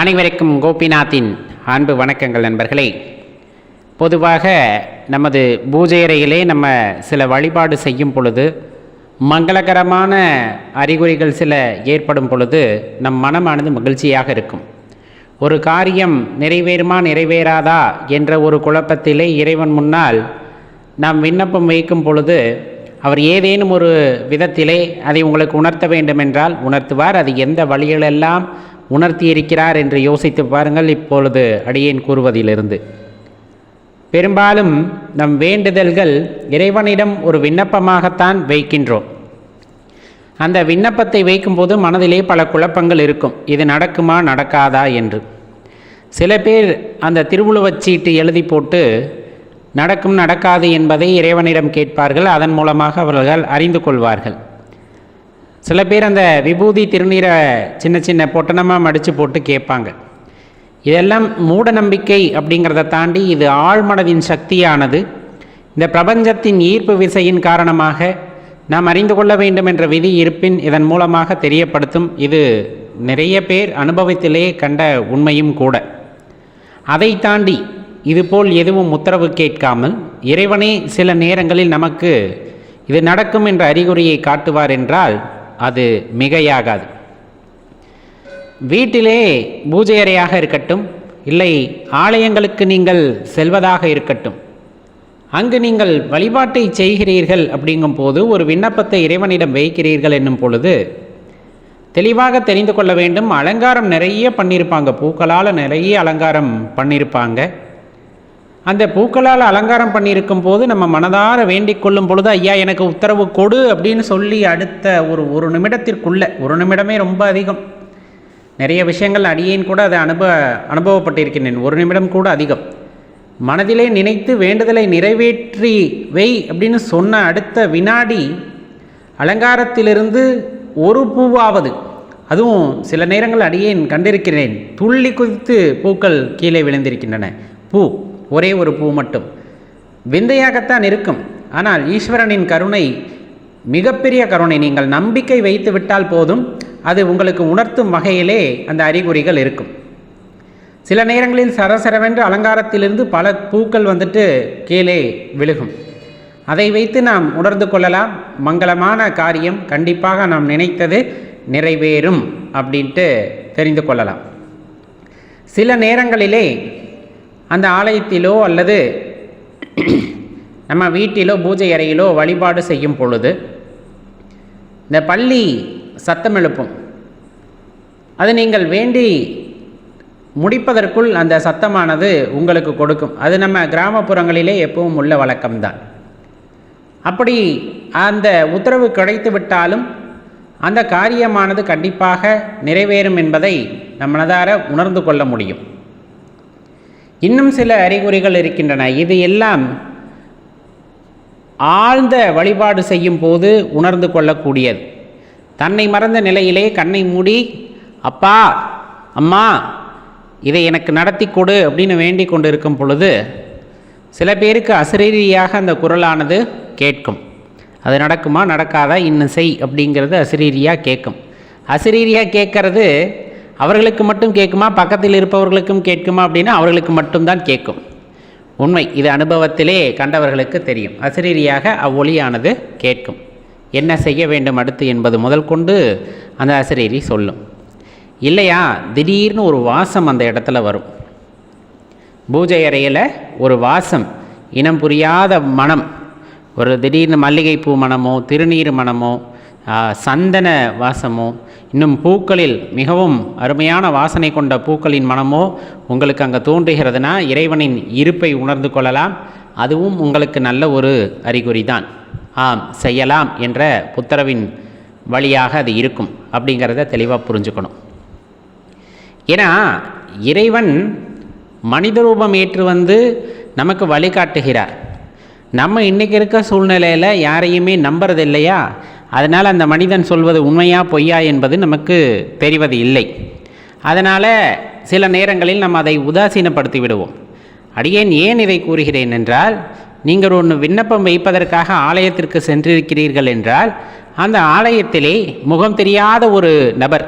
அனைவருக்கும் கோபிநாத்தின் அன்பு வணக்கங்கள் நண்பர்களே. பொதுவாக நமது பூஜை அறையிலே நம்ம சில வழிபாடு செய்யும் பொழுது மங்களகரமான அறிகுறிகள் சில ஏற்படும் பொழுது நம் மனமானது மகிழ்ச்சியாக இருக்கும். ஒரு காரியம் நிறைவேறுமா நிறைவேறாதா என்ற ஒரு குழப்பத்திலே இறைவன் முன்னால் நாம் விண்ணப்பம் வைக்கும் பொழுது அவர் ஏதேனும் ஒரு விதத்திலே அதை உங்களுக்கு உணர்த்த வேண்டுமென்றால் உணர்த்துவார். அது எந்த வழிகளெல்லாம் உணர்த்தியிருக்கிறார் என்று யோசித்து பாருங்கள். இப்பொழுது அடியேன் கூறுவதிலிருந்து பெரும்பாலும் நம் வேண்டுதல்கள் இறைவனிடம் ஒரு விண்ணப்பமாகத்தான் வைக்கின்றோம். அந்த விண்ணப்பத்தை வைக்கும்போது மனதிலே பல குழப்பங்கள் இருக்கும். இது நடக்குமா நடக்காதா? என்று. சில பேர் அந்த திருவுழுவச் சீட்டு எழுதி போட்டு நடக்கும் நடக்காது என்பதை இறைவனிடம் கேட்பார்கள். அதன் மூலமாக அவர்கள் அறிந்து கொள்வார்கள். சில பேர் அந்த விபூதி திருநீரை சின்ன சின்ன பொட்டணமாக மடித்து போட்டு கேட்பாங்க. இதெல்லாம் மூட நம்பிக்கை அப்படிங்கிறத தாண்டி இது ஆழ்மனதின் சக்தியானது. இந்த பிரபஞ்சத்தின் ஈர்ப்பு விசையின் காரணமாக நாம் அறிந்து கொள்ள வேண்டும் என்ற விதி இருப்பின் இதன் மூலமாக தெரியப்படுத்தும். இது நிறைய பேர் அனுபவத்திலே கண்ட உண்மையும் கூட. அதை தாண்டி இதுபோல் எதுவும் உத்தரவு கேட்காமல் இறைவனே சில நேரங்களில் நமக்கு இது நடக்கும் என்ற அறிகுறியை காட்டுவார் என்றால் அது மிகையாகாது. வீட்டிலே பூஜை அறையாக இருக்கட்டும் இல்லை ஆலயங்களுக்கு நீங்கள் செல்வதாக இருக்கட்டும். அங்கு நீங்கள் வழிபாட்டை செய்கிறீர்கள் அப்படிங்கும் போது ஒரு விண்ணப்பத்தை இறைவனிடம் வைக்கிறீர்கள் என்னும் பொழுது தெளிவாக தெரிந்து கொள்ள வேண்டும். அலங்காரம் நிறைய பண்ணியிருப்பாங்க பூக்களால் நிறைய அலங்காரம் பண்ணியிருப்பாங்க அந்த பூக்களால் அலங்காரம் பண்ணியிருக்கும் போது நம்ம மனதார வேண்டிக் கொள்ளும் பொழுது ஐயா எனக்கு உத்தரவு கொடு அப்படின்னு சொல்லி அடுத்த ஒரு ஒரு நிமிடத்திற்குள்ளே ஒரு நிமிடமே ரொம்ப அதிகம். நிறைய விஷயங்கள் அடியேன் கூட அதை அனுபவ அனுபவப்பட்டிருக்கின்றேன். ஒரு நிமிடம் கூட அதிகம். மனதிலே நினைத்து வேண்டுதலை நிறைவேற்றி வை அப்படின்னு சொன்ன அடுத்த வினாடி அலங்காரத்திலிருந்து ஒரு பூவாவது அதுவும் சில நேரங்கள் அடியேன் கண்டிருக்கிறேன் துள்ளி குதித்து பூக்கள் கீழே விழுந்திருக்கின்றன. பூ. ஒரே ஒரு பூ மட்டும். விந்தையாகத்தான் இருக்கும். ஆனால் ஈஸ்வரனின் கருணை மிகப்பெரிய கருணை நீங்கள் நம்பிக்கை வைத்து விட்டால் போதும் அது உங்களுக்கு உணர்த்தும் வகையிலே அந்த அறிகுறிகள் இருக்கும். சில நேரங்களில் சரசரவென்று அலங்காரத்திலிருந்து பல பூக்கள் வந்துட்டு கீழே விழுகும். அதை வைத்து நாம் உணர்ந்து கொள்ளலாம். மங்களமான காரியம் கண்டிப்பாக நாம் நினைத்தது நிறைவேறும் அப்படின்ட்டு தெரிந்து கொள்ளலாம். சில நேரங்களிலே அந்த ஆலயத்திலோ அல்லது நம்ம வீட்டிலோ பூஜை அறையிலோ வழிபாடு செய்யும் பொழுது இந்த பள்ளி சத்தம் எழுப்பும். அது நீங்கள் வேண்டி முடிப்பதற்குள் அந்த சத்தமானது உங்களுக்கு கொடுக்கும். அது நம்ம கிராமப்புறங்களிலே எப்பவும் உள்ள வழக்கம்தான். அப்படி அந்த உத்தரவு கிடைத்து விட்டாலும் அந்த காரியமானது கண்டிப்பாக நிறைவேறும் என்பதை நம் மனதார உணர்ந்து கொள்ள முடியும். இன்னும் சில அறிகுறிகள் இருக்கின்றன. இது எல்லாம் ஆழ்ந்த வழிபாடு செய்யும் போது உணர்ந்து கொள்ளக்கூடியது. தன்னை மறந்த நிலையிலே கண்ணை மூடி அப்பா அம்மா இதை எனக்கு நடத்தி கொடு அப்படின்னு வேண்டிக் கொண்டு இருக்கும் பொழுது சில பேருக்கு அசரீரியாக அந்த குரலானது கேட்கும். அது நடக்குமா? நடக்காதா? இன்னும் செய் அப்படிங்கிறது அசரீரியாக கேட்கும். அசரீரியாக கேட்கறது அவர்களுக்கு மட்டும் கேட்குமா? பக்கத்தில் இருப்பவர்களுக்கும் கேட்குமா அப்படின்னா அவர்களுக்கு மட்டும்தான் கேட்கும். உண்மை. இது அனுபவத்திலே கண்டவர்களுக்கு தெரியும். அசிரீரியாக அவ்வொலியானது கேட்கும். என்ன செய்ய வேண்டும் அடுத்து என்பது முதல் கொண்டு அந்த அசிரீரி சொல்லும். இல்லையா? திடீர்னு ஒரு வாசம் அந்த இடத்துல வரும். பூஜை அறையில் ஒரு வாசம். இனம் புரியாத மனம். ஒரு திடீர்னு மல்லிகைப்பூ மனமோ திருநீர் மனமோ சந்தன வாசமோ இன்னும் பூக்களில் மிகவும் அருமையான வாசனை கொண்ட பூக்களின் மனமோ உங்களுக்கு அங்கே தோன்றுகிறதுனா இறைவனின் இருப்பை உணர்ந்து கொள்ளலாம். அதுவும் உங்களுக்கு நல்ல ஒரு அறிகுறி தான் ஆம் செய்யலாம் என்ற புத்தரவின் வழியாக அது இருக்கும் அப்படிங்கிறத தெளிவாக புரிஞ்சுக்கணும். ஏன்னா இறைவன் மனித ரூபம் ஏற்று வந்து நமக்கு வழிகாட்டுகிறார். நம்ம இன்றைக்கி இருக்க சூழ்நிலையில் யாரையுமே நம்புறது இல்லையா அதனால் அந்த மனிதன் சொல்வது உண்மையா பொய்யா என்பது நமக்கு தெரிவது இல்லை. அதனால் சில நேரங்களில் நம்ம அதை உதாசீனப்படுத்தி விடுவோம் அடியேன் ஏன் இதை கூறுகிறேன் என்றால் நீங்கள் ஒன்று விண்ணப்பம் வைப்பதற்காக ஆலயத்திற்கு சென்றிருக்கிறீர்கள் என்றால் அந்த ஆலயத்திலே முகம் தெரியாத ஒரு நபர்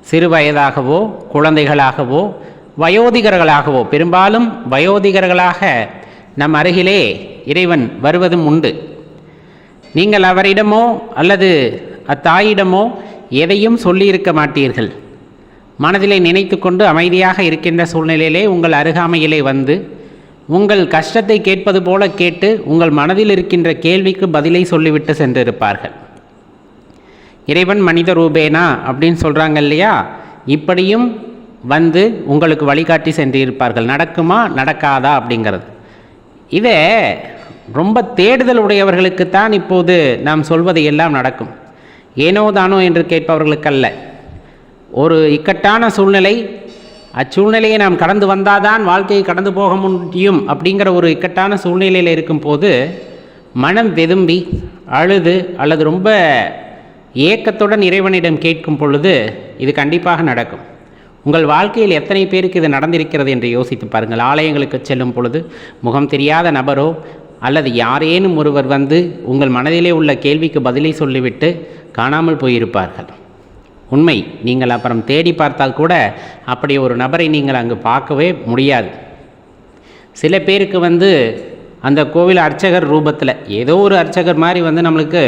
சிறு வயதாகவோ குழந்தைகளாகவோ வயோதிகர்களாகவோ பெரும்பாலும் வயோதிகர்களாக நம் அருகிலே இறைவன் வருவதும் உண்டு. நீங்கள் அவரிடமோ அல்லது அத்தாயிடமோ எதையும் சொல்லியிருக்க மாட்டீர்கள். மனதிலே நினைத்து கொண்டு அமைதியாக இருக்கின்ற சூழ்நிலையிலே உங்கள் அருகாமையிலே வந்து உங்கள் கஷ்டத்தை கேட்பது போல கேட்டு உங்கள் மனதில் இருக்கின்ற கேள்விக்கு பதிலை சொல்லிவிட்டு சென்றிருப்பார்கள். இறைவன் மனித ரூபேனா அப்படின்னு சொல்கிறாங்க இல்லையா? இப்படியும் வந்து உங்களுக்கு வழிகாட்டி சென்றிருப்பார்கள். நடக்குமா? நடக்காதா அப்படிங்கிறது. இதை ரொம்ப தேடுதல் உடையவர்களுக்குத்தான் இப்போது நாம் சொல்வது எல்லாம் நடக்கும். ஏனோ தானோ என்று கேட்பவர்களுக்கல்ல. ஒரு இக்கட்டான சூழ்நிலை அச்சூழ்நிலையை நாம் கடந்து வந்தாதான் வாழ்க்கையை கடந்து போக முடியும் அப்படிங்கிற ஒரு இக்கட்டான சூழ்நிலையில் இருக்கும்போது மனம் வெதும்பி அழுது அல்லது ரொம்ப ஏக்கத்துடன் இறைவனிடம் கேட்கும் பொழுது இது கண்டிப்பாக நடக்கும். உங்கள் வாழ்க்கையில் எத்தனை பேருக்கு இது நடந்திருக்கிறது என்று யோசித்து பாருங்கள். ஆலயங்களுக்கு செல்லும் பொழுது முகம் தெரியாத நபரோ அல்லது யாரேனும் ஒருவர் வந்து உங்கள் மனதிலே உள்ள கேள்விக்கு பதிலை சொல்லிவிட்டு காணாமல் போயிருப்பார்கள். உண்மை நீங்கள் அப்புறம் தேடி பார்த்தால் கூட அப்படி ஒரு நபரை நீங்கள் அங்கு பார்க்கவே முடியாது. சில பேருக்கு வந்து அந்த கோவில் அர்ச்சகர் ரூபத்தில் ஏதோ ஒரு அர்ச்சகர் மாதிரி வந்து நம்மளுக்கு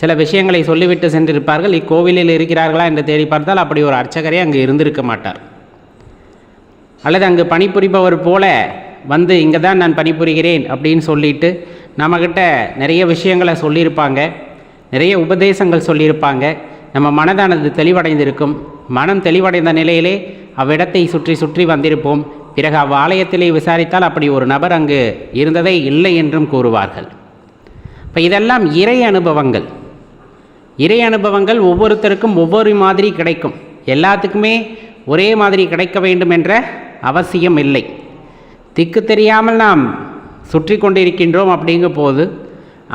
சில விஷயங்களை சொல்லிவிட்டு சென்றிருப்பார்கள். இக்கோவிலில் இருக்கிறார்களா என்று தேடி பார்த்தால் அப்படி ஒரு அர்ச்சகரே அங்கு இருந்திருக்க மாட்டார். அல்லது அங்கு பணிபுரிபவர் போல வந்து இங்கே தான் நான் பணிபுரிகிறேன் அப்படின்னு சொல்லிட்டு நம்மக்கிட்ட நிறைய விஷயங்களை சொல்லியிருப்பாங்க. நிறைய உபதேசங்கள் சொல்லியிருப்பாங்க. நம்ம மனதானது தெளிவடைந்திருக்கும். மனம் தெளிவடைந்த நிலையிலே அவ்விடத்தை சுற்றி சுற்றி வந்திருப்போம். பிறகு அவ்வாலயத்திலே விசாரித்தால் அப்படி ஒரு நபர் அங்கு இருந்ததே இல்லை என்றும் கூறுவார்கள். இப்போ இதெல்லாம் இறை அனுபவங்கள். இறை அனுபவங்கள் ஒவ்வொருத்தருக்கும் ஒவ்வொரு மாதிரி கிடைக்கும். எல்லாத்துக்குமே ஒரே மாதிரி கிடைக்க வேண்டும் என்ற அவசியம் இல்லை. திக்கு தெரியாமல் நாம் சுற்றி கொண்டிருக்கின்றோம் அப்படிங்கும் போது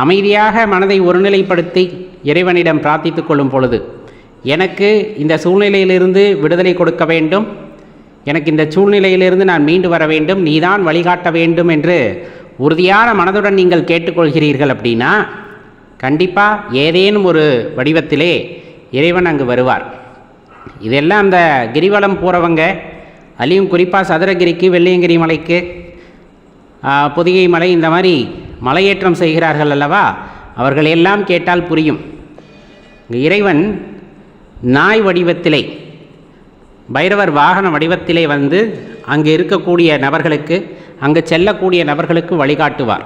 அமைதியாக மனதை ஒருநிலைப்படுத்தி இறைவனிடம் பிரார்த்தித்து கொள்ளும் பொழுது எனக்கு இந்த சூழ்நிலையிலிருந்து விடுதலை கொடுக்க வேண்டும். எனக்கு இந்த சூழ்நிலையிலிருந்து நான் மீண்டு வர வேண்டும். நீதான் வழிகாட்ட வேண்டும் என்று உறுதியான மனதுடன் நீங்கள் கேட்டுக்கொள்கிறீர்கள் அப்படின்னா கண்டிப்பாக ஏதேனும் ஒரு வடிவத்திலே இறைவன் அங்கு வருவார். இதெல்லாம் அந்த கிரிவலம் போகிறவங்க அதுலேயும் குறிப்பாக சதுரகிரிக்கு வெள்ளியங்கிரி மலைக்கு பொதிகை மலை இந்த மாதிரி மலையேற்றம் செய்கிறார்கள் அல்லவா? அவர்கள் எல்லாம் கேட்டால் புரியும். இறைவன் நாய் வடிவத்திலே பைரவர் வாகன வடிவத்திலே வந்து அங்கு இருக்கக்கூடிய நபர்களுக்கு அங்கு செல்லக்கூடிய நபர்களுக்கு வழிகாட்டுவார்.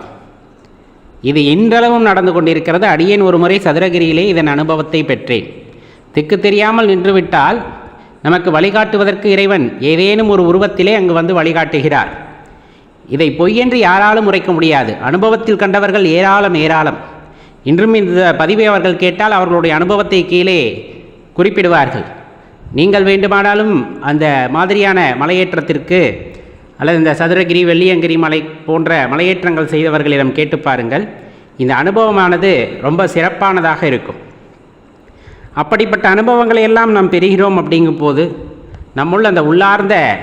இது இன்றளவும் நடந்து கொண்டிருக்கிறது. அடியேன் ஒரு முறை சதுரகிரியிலே இதன் அனுபவத்தை பெற்றேன். திக்கு தெரியாமல் நின்றுவிட்டால் நமக்கு வழிகாட்டுவதற்கு இறைவன் ஏதேனும் ஒரு உருவத்திலே அங்கு வந்து வழிகாட்டுகிறார். இதை பொய்யென்று யாராலும் உரைக்க முடியாது. அனுபவத்தில் கண்டவர்கள் ஏராளம் ஏராளம். இன்றும் இந்த பதிவை அவர்கள் கேட்டால் அவர்களுடைய அனுபவத்தை கீழே குறிப்பிடுவார்கள். நீங்கள் வேண்டுமானாலும் அந்த மாதிரியான மலையேற்றத்திற்கு அல்லது இந்த சதுரகிரி வெள்ளியங்கிரி மலை போன்ற மலையேற்றங்கள் செய்தவர்களிடம் கேட்டு பாருங்கள். இந்த அனுபவமானது ரொம்ப சிறப்பானதாக இருக்கும். அப்படிப்பட்ட அனுபவங்களை எல்லாம் நாம் பெறுகிறோம் அப்படிங்கும் போது நம்முள் அந்த உள்ளார்ந்த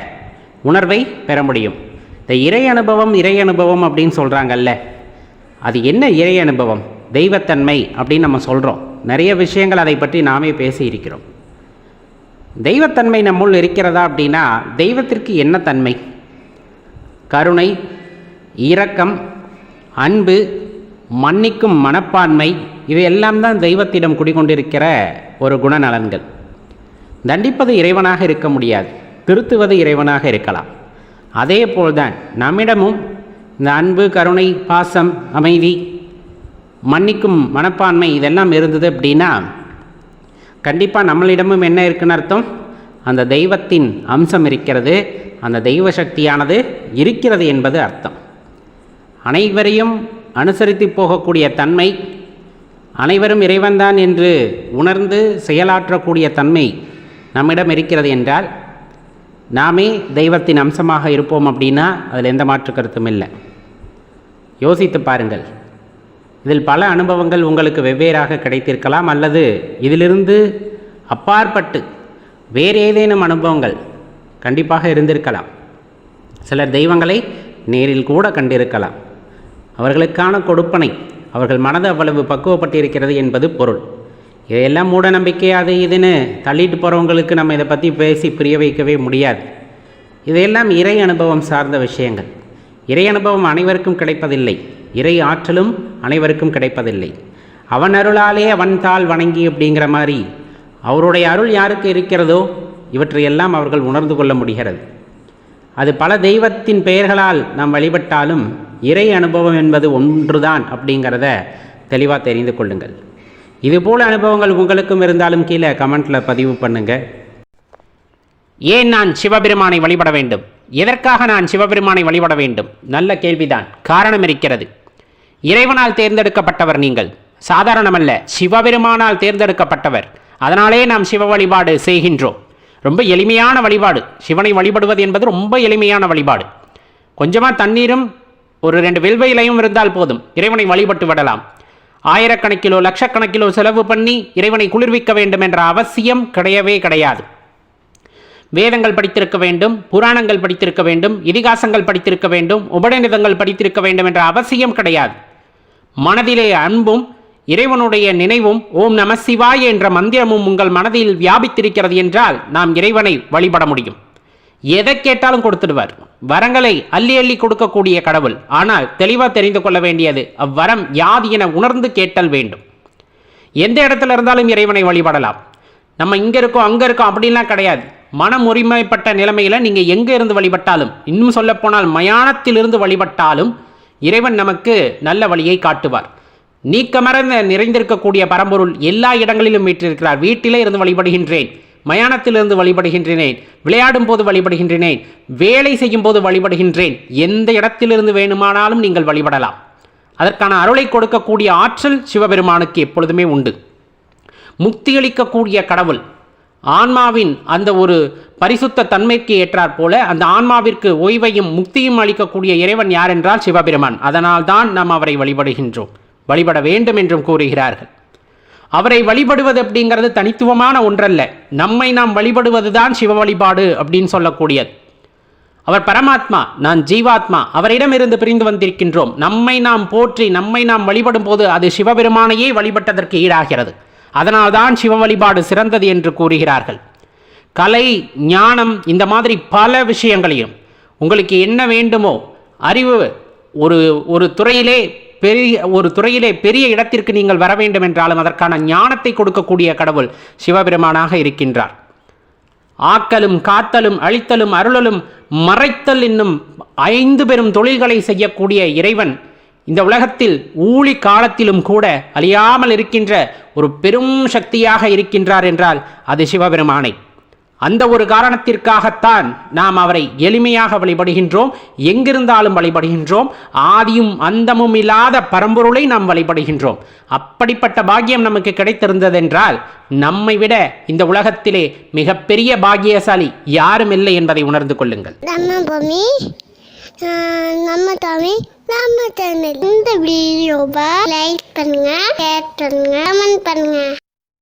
உணர்வை பெற முடியும். இந்த இறை அனுபவம் இறை அனுபவம் அப்படின்னு சொல்கிறாங்கல்ல அது என்ன இறை அனுபவம்? தெய்வத்தன்மை அப்படின்னு நம்ம சொல்கிறோம் நிறைய விஷயங்கள் அதை பற்றி நாமே பேசி இருக்கிறோம் தெய்வத்தன்மை நம்முள் இருக்கிறதா அப்படின்னா தெய்வத்திற்கு என்ன தன்மை? கருணை இரக்கம் அன்பு மன்னிக்கும் மனப்பான்மை இது எல்லாம் தான் தெய்வத்திடம் குடிகொண்டிருக்கிற ஒரு குணநலன்கள். தண்டிப்பது இறைவனாக இருக்க முடியாது திருத்துவது இறைவனாக இருக்கலாம். அதே போல்தான் நம்மிடமும் இந்த அன்பு கருணை பாசம் அமைதி மன்னிக்கும் மனப்பான்மை இதெல்லாம் இருந்தது அப்படின்னா கண்டிப்பாக நம்மளிடமும் என்ன இருக்குன்னு அர்த்தம்? அந்த தெய்வத்தின் அம்சம் இருக்கிறது அந்த தெய்வ சக்தியானது இருக்கிறது என்பது அர்த்தம். அனைவரையும் அனுசரித்து போகக்கூடிய தன்மை அனைவரும் இறைவன்தான் என்று உணர்ந்து செயலாற்றக்கூடிய தன்மை நம்மிடம் இருக்கிறது என்றால் நாமே தெய்வத்தின் அம்சமாக இருப்போம் அப்படின்னா அதில் எந்த மாற்று கருத்தும் இல்லை. யோசித்து பாருங்கள். இதில் பல அனுபவங்கள் உங்களுக்கு வெவ்வேறாக கிடைத்திருக்கலாம் அல்லது இதிலிருந்து அப்பாற்பட்டு வேறு ஏதேனும் அனுபவங்கள் கண்டிப்பாக இருந்திருக்கலாம். சிலர் தெய்வங்களை நேரில் கூட கண்டிருக்கலாம். அவர்களுக்கான கொடுப்பனை. அவர்கள் மனது அவ்வளவு பக்குவப்பட்டிருக்கிறது என்பது பொருள். இதையெல்லாம் மூட நம்பிக்கை அது இதுன்னு தள்ளிட்டு போகிறவங்களுக்கு நம்ம இதை பற்றி பேசி புரிய வைக்கவே முடியாது. இதையெல்லாம் இறை அனுபவம் சார்ந்த விஷயங்கள். இறை அனுபவம் அனைவருக்கும் கிடைப்பதில்லை. இறை ஆற்றலும் அனைவருக்கும் கிடைப்பதில்லை. அவன் அருளாலே அவன் தாள் வணங்கி அப்படிங்கிற மாதிரி அவருடைய அருள் யாருக்கு இருக்கிறதோ இவற்றையெல்லாம் அவர்கள் உணர்ந்து கொள்ள முடிகிறது. அது பல தெய்வத்தின் பெயர்களால் நாம் வழிபட்டாலும் இறை அனுபவம் என்பது ஒன்றுதான் அப்படிங்கிறத தெளிவாக தெரிந்து கொள்ளுங்கள். இதுபோல அனுபவங்கள் உங்களுக்கும் இருந்தாலும் கீழே கமெண்ட்டில் பதிவு பண்ணுங்கள் ஏன் நான் சிவபெருமானை வழிபட வேண்டும்? எதற்காக நான் சிவபெருமானை வழிபட வேண்டும்? நல்ல கேள்விதான். காரணம் இருக்கிறது. இறைவனால் தேர்ந்தெடுக்கப்பட்டவர் நீங்கள். சாதாரணமல்ல சிவபெருமானால் தேர்ந்தெடுக்கப்பட்டவர். அதனாலே நாம் சிவ வழிபாடு செய்கின்றோம். ரொம்ப எளிமையான வழிபாடு. சிவனை வழிபடுவது என்பது ரொம்ப எளிமையான வழிபாடு. கொஞ்சமாக தண்ணீரும் ஒரு ரெண்டு வெல்வையிலையும் இருந்தால் போதும். இறைவனை வழிபட்டு விடலாம். ஆயிரக்கணக்கிலோ லட்சக்கணக்கிலோ செலவு பண்ணி இறைவனை குளிர்விக்க வேண்டும் என்ற அவசியம் கிடையவே கிடையாது. வேதங்கள் படித்திருக்க வேண்டும் புராணங்கள் படித்திருக்க வேண்டும் இதிகாசங்கள் படித்திருக்க வேண்டும் உபநிடதங்கள் படித்திருக்க வேண்டும் என்ற அவசியம் கிடையாது. மனதிலே அன்பும் இறைவனுடைய நினைவும் ஓம் நம சிவாய என்ற மந்திரமும் உங்கள் மனதில் வியாபித்திருக்கிறது என்றால் நாம் இறைவனை வழிபட முடியும். எதை கேட்டாலும் கொடுத்துடுவார். வரங்களை அள்ளி அள்ளி கொடுக்கக்கூடிய கடவுள். ஆனால் தெளிவாக தெரிந்து கொள்ள வேண்டியது அவ்வரம் யாது என உணர்ந்து கேட்டல் வேண்டும். எந்த இடத்துல இருந்தாலும் இறைவனை வழிபடலாம். நம்ம இங்கே இருக்கோம் அங்கே இருக்கோம் அப்படின்லாம் கிடையாது. மனம் உரிமைப்பட்ட நிலைமையில் நீங்கள் எங்கே இருந்து வழிபட்டாலும் இன்னும் சொல்லப்போனால் மயானத்திலிருந்து வழிபட்டாலும் இறைவன் நமக்கு நல்ல வழியை காட்டுவார். நீக்கமர நிறைந்திருக்கக்கூடிய பரம்பொருள் எல்லா இடங்களிலும் வீற்றிருக்கிறார். வீட்டிலே இருந்து வழிபடுகின்றேன். மயானத்திலிருந்து வழிபடுகின்றேன் விளையாடும் போது வழிபடுகின்றேன் வேலை செய்யும் போது வழிபடுகின்றேன் எந்த இடத்திலிருந்து வேணுமானாலும் நீங்கள் வழிபடலாம். அதற்கான அருளை கொடுக்கக்கூடிய ஆற்றல் சிவபெருமானுக்கு எப்பொழுதுமே உண்டு. முக்தியளிக்கக்கூடிய கடவுள் ஆன்மாவின் அந்த ஒரு பரிசுத்த தன்மைக்கு ஏற்றாற் போல அந்த ஆன்மாவிற்கு ஓய்வையும் முக்தியும் அளிக்கக்கூடிய இறைவன் யார் என்றால் சிவபெருமான். அதனால் தான் நாம் அவரை வழிபடுகின்றோம். வழிபட வேண்டும் என்றும் கூறுகிறார்கள். அவரை வழிபடுவது அப்படிங்கிறது தனித்துவமான ஒன்றல்ல. நம்மை நாம் வழிபடுவது தான் சிவ வழிபாடு அப்படின்னு சொல்லக்கூடியது. அவர் பரமாத்மா நான் ஜீவாத்மா அவரிடமிருந்து பிரிந்து வந்திருக்கின்றோம். நம்மை நாம் போற்றி நம்மை நாம் வழிபடும் போது அது சிவபெருமானையே வழிபட்டதற்கு ஈடாகிறது. அதனால்தான் சிவ வழிபாடு சிறந்தது என்று கூறுகிறார்கள். கலை ஞானம் இந்த மாதிரி பல விஷயங்களையும். உங்களுக்கு என்ன வேண்டுமோ அறிவு ஒரு ஒரு துறையிலே பெரிய ஒரு துறையிலே பெரிய இடத்திற்கு நீங்கள் வர வேண்டும் என்றாலும் அதற்கான ஞானத்தை கொடுக்கக்கூடிய கடவுள் சிவபெருமானாக இருக்கின்றார். ஆக்கலும் காத்தலும் அழித்தலும் அருளலும் மறைத்தல் என்னும் ஐந்து பெரும் தொழில்களை செய்யக்கூடிய இறைவன் இந்த உலகத்தில் ஊழி காலத்திலும் கூட அழியாமல் இருக்கின்ற ஒரு பெரும் சக்தியாக இருக்கின்றார் என்றால் அது சிவபெருமானை. அந்த ஒரு காரணத்திற்காகத்தான் நாம் அவரை எளிமையாக வழிபடுகின்றோம். எங்கிருந்தாலும் வழிபடுகின்றோம். ஆதியும் அந்தமும் இல்லாத பரம்பொருளை நாம் வழிபடுகின்றோம். அப்படிப்பட்ட பாக்கியம் நமக்கு கிடைத்திருந்ததென்றால் நம்மை விட இந்த உலகத்திலே மிகப்பெரிய பாக்கியசாலி யாரும் இல்லை என்பதை உணர்ந்து கொள்ளுங்கள். நம்ம பூமி நம்ம தமிழ் நம்ம சேனல். இந்த வீடியோவை லைக் பண்ணுங்க ஷேர் பண்ணுங்க கமெண்ட் பண்ணுங்க.